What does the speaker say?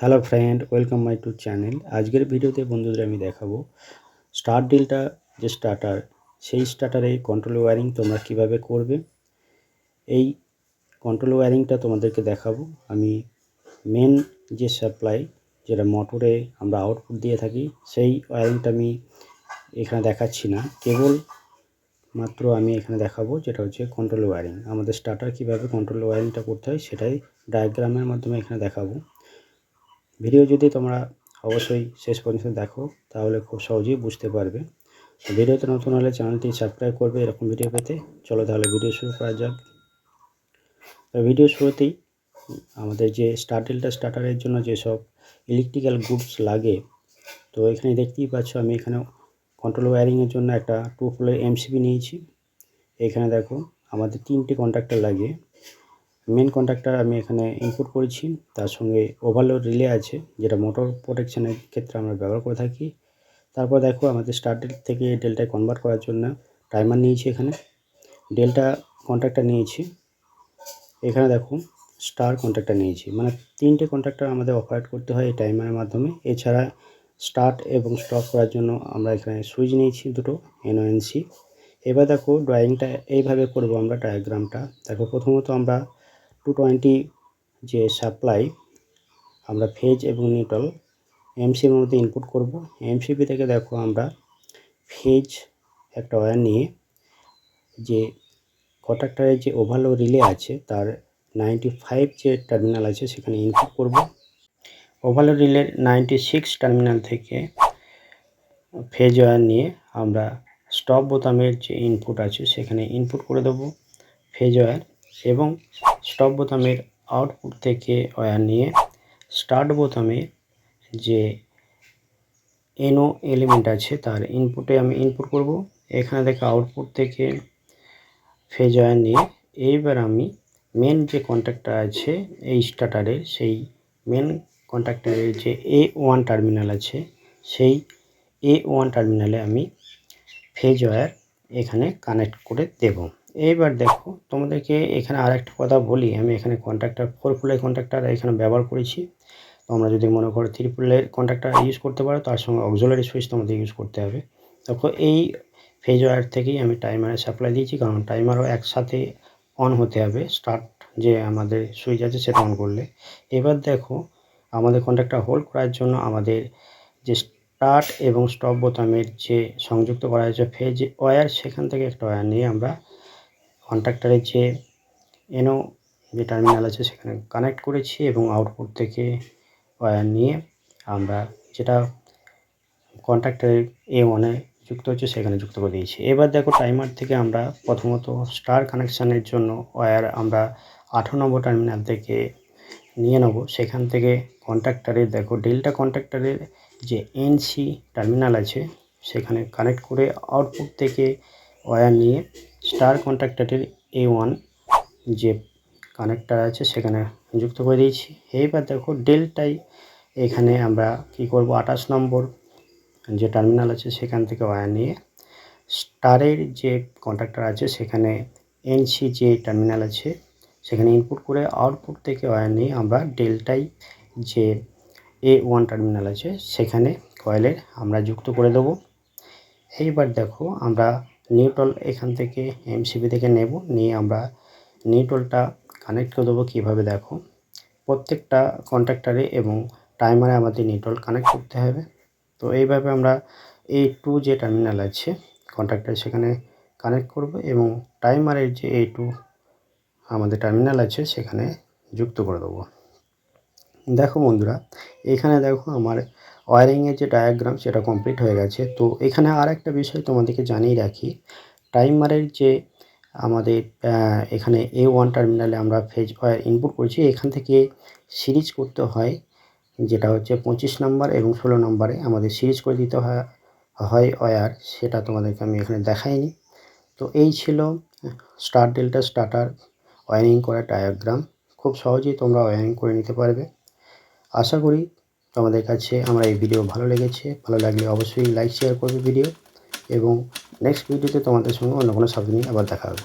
Hello friend, welcome my to channel. আজকের ভিডিওতে বন্ধুদের আমি দেখাবো স্টার ডিলটা যে স্টার্টার, সেই স্টার্টারে কন্ট্রোল ওয়ারিং তোমরা কীভাবে করবে। এই কন্ট্রোল ওয়ারিংটা তোমাদেরকে দেখাবো। আমি মেন যে সাপ্লাই যেটা মোটরে আমরা আউটপুট দিয়ে থাকি, সেই ওয়ারিংটা আমি এখানে দেখাচ্ছি না। কেবল মাত্র আমি এখানে দেখাবো যেটা হচ্ছে কন্ট্রোল ওয়ারিং আমাদের স্টার্টার কীভাবে কন্ট্রোল ওয়ারিংটা করতে হয়, সেটাই ডায়াগ্রামের মাধ্যমে এখানে দেখাবো। ভিডিও যদি তোমরা অবশ্যই শেষ পর্যন্ত দেখো, তাহলে খুব সহজেই বুঝতে পারবে। ভিডিওতে নতুন হলে চ্যানেলটি সাবস্ক্রাইব করবে এরকম ভিডিও পেতে। চলো তাহলে ভিডিও শুরু করা যাক। ভিডিও শুরুতেই আমাদের যে স্টার্টেলটা স্টার্টারের জন্য যেসব ইলেকট্রিক্যাল গুডস লাগে, তো এখানে দেখতেই পাচ্ছ আমি এখানে কন্ট্রোল ওয়্যারিংয়ের জন্য একটা টু ফ্লোর এমসিবি নিয়েছি। এখানে দেখো আমাদের তিনটে কন্ট্রাক্টর লাগে। মেন কন্ট্রাক্টর আমি এখানে ইনপুট করেছি। তার সঙ্গে ওভারলোড রিলে আছে, যেটা মোটর প্রোটেকশনের ক্ষেত্রে আমরা ব্যবহার করে থাকি। তারপর দেখো আমাদের স্টার্ট থেকে ডেল্টায় কনভার্ট করার জন্য টাইমার নিয়েছি এখানে। ডেলটা কন্ট্রাক্টর নিয়েছি। এখানে দেখো স্টার কন্ট্রাক্টর নিয়েছি। মানে তিনটে কন্ট্রাক্টর আমাদের অপারেট করতে হয় এই টাইমারের মাধ্যমে। এছাড়া স্টার্ট এবং স্টপ করার জন্য আমরা এখানে সুইচ নিয়েছি দুটো এনওএনসি এবার দেখো ড্রয়িংটা এইভাবে করব আমরা ডায়াগ্রামটা দেখো প্রথমত আমরা টু টোয়েন্টি যে সাপ্লাই আমরা ফেজ এবং নিউট্রাল এমসিবির মধ্যে ইনপুট করব। এমসিবি থেকে দেখো আমরা ফেজ একটা ওয়্যার নিয়ে যে কন্ট্রাক্টরের যে ওভারলো রিলে আছে, তার নাইনটি ফাইভ যে টার্মিনাল আছে, সেখানে ইনপুট করব। ওভারলো রিলের নাইনটি সিক্স টার্মিনাল থেকে ফেজ ওয়্যার নিয়ে আমরা স্টপ বোতামের যে ইনপুট আছে, সেখানে ইনপুট করে দেবো। ফেজ ওয়্যার এবং স্টপ বোতামের আউটপুট থেকে ওয়্যার নিয়ে স্টার্ট বোতামে যে এনও এলিমেন্ট আছে, তার ইনপুটে আমি ইনপুট করব। এখানে থেকে আউটপুট থেকে ফেজ ওয়্যার নিয়ে এইবার আমি মেন যে কন্ট্যাক্টটা আছে, এই স্টার্টারের সেই মেন কন্ট্যাক্টারের যে এ ওয়ান টার্মিনাল আছে, সেই এ ওয়ান টার্মিনালে আমি ফেজ ওয়্যার এখানে কানেক্ট করে দেবো। এইবার দেখো, তোমাদেরকে এখানে আর একটা কথা বলি। আমি এখানে কন্ট্রাক্টার ফোর ফুলের কন্ট্রাক্টার এখানে ব্যবহার করেছি। তোমরা যদি মনে করো থ্রি ফুলের কন্ট্রাক্টার ইউজ করতে পারো, তার সঙ্গে অক্সোলারি সুইচ তোমাদের ইউজ করতে হবে। দেখো, এই ফেজ ওয়ার থেকেই আমি টাইমারে সাপ্লাই দিয়েছি, কারণ টাইমারও একসাথে অন হতে হবে। স্টার্ট যে আমাদের সুইচ আছে, সেটা অন করলে। এবার দেখো, আমাদের কন্ট্রাক্টটা হোল্ড করার জন্য আমাদের যে স্টার্ট এবং স্টপ বোতামের যে সংযুক্ত করা হয়েছে ফেজ ওয়্যার সেখান থেকে একটা ওয়্যার নিয়ে আমরা কন্ট্রাক্টরের যে এনো যে টার্মিনাল আছে সেখানে কানেক্ট করেছি এবং আউটপুট থেকে ওয়্যার নিয়ে আমরা যেটা কন্ট্রাক্টরের এ ওয়ানে যুক্ত হচ্ছে সেখানে যুক্ত করে দিয়েছি। এবার দেখো টাইমার থেকে আমরা প্রথমত স্টার কানেকশানের জন্য ওয়্যার আমরা আঠারো নম্বর টার্মিনাল থেকে নিয়ে নেব। সেখান থেকে কন্ট্রাক্টারের দেখো ডেল্টা কন্ট্রাক্টারের যে এনসি টার্মিনাল আছে সেখানে কানেক্ট করে আউটপুট থেকে ওয়্যার নিয়ে স্টার কন্ট্রাক্টারের এ ওয়ান যে কানেক্টার আছে সেখানে যুক্ত করে দিয়েছি। এইবার দেখো ডেলটাই এখানে আমরা কি করব? আঠাশ নম্বর যে টার্মিনাল আছে সেখান থেকে ওয়্যার নিয়ে স্টারের যে কন্ট্রাক্টার আছে সেখানে এনসি যে টার্মিনাল আছে, সেখানে ইনপুট করে আউটপুট থেকে ওয়্যার নিয়ে আমরা ডেলটাই যে এ ওয়ান টার্মিনাল আছে সেখানে কয়েলের আমরা যুক্ত করে দেবো। এইবার দেখো আমরা নিউট্রল এখান থেকে এমসিবি থেকে নেব। নিয়ে আমরা নিউট্রলটা কানেক্ট করে দেবো কীভাবে দেখো। প্রত্যেকটা কন্ট্রাক্টারে এবং টাইমারে আমাদের নিউট্রল কানেক্ট করতে হবে। তো এইভাবে আমরা এই টু যে টার্মিনাল আছে কন্ট্রাক্টার সেখানে কানেক্ট করব এবং টাইমারের যে এই টু আমাদের টার্মিনাল আছে, সেখানে যুক্ত করে দেবো। দেখো বন্ধুরা, এখানে দেখো আমার ওয়ারিংয়ের যে ডায়াগ্রাম সেটা কমপ্লিট হয়ে গেছে। তো এখানে আর একটা বিষয় তোমাদেরকে জানিয়ে রাখি। টাইমারের যে আমাদের এখানে এ ওয়ান টার্মিনালে আমরা ফেজ ওয়ার ইনপুট করছি, এখান থেকে সিরিজ করতে হয়, যেটা হচ্ছে পঁচিশ নাম্বার এবং ষোলো নম্বরে আমাদের সিরিজ করে দিতে হয় ওয়ার সেটা তোমাদেরকে আমি এখানে দেখাইনি। তো এই ছিল স্টার ডেল্টা স্টার্টার ওয়ারিং করার ডায়াগ্রাম খুব সহজেই তোমরা ওয়ারিং করে নিতে পারবে। আশা করি তোমাদের কাছে আমার এই ভিডিও ভালো লেগেছে, ভালো লাগলে অবশ্যই লাইক শেয়ার করবে ভিডিও এবং নেক্সট ভিডিওতে তোমাদের সঙ্গে অন্য কোনো সাবজেক্ট নিয়ে আবার দেখা হবে।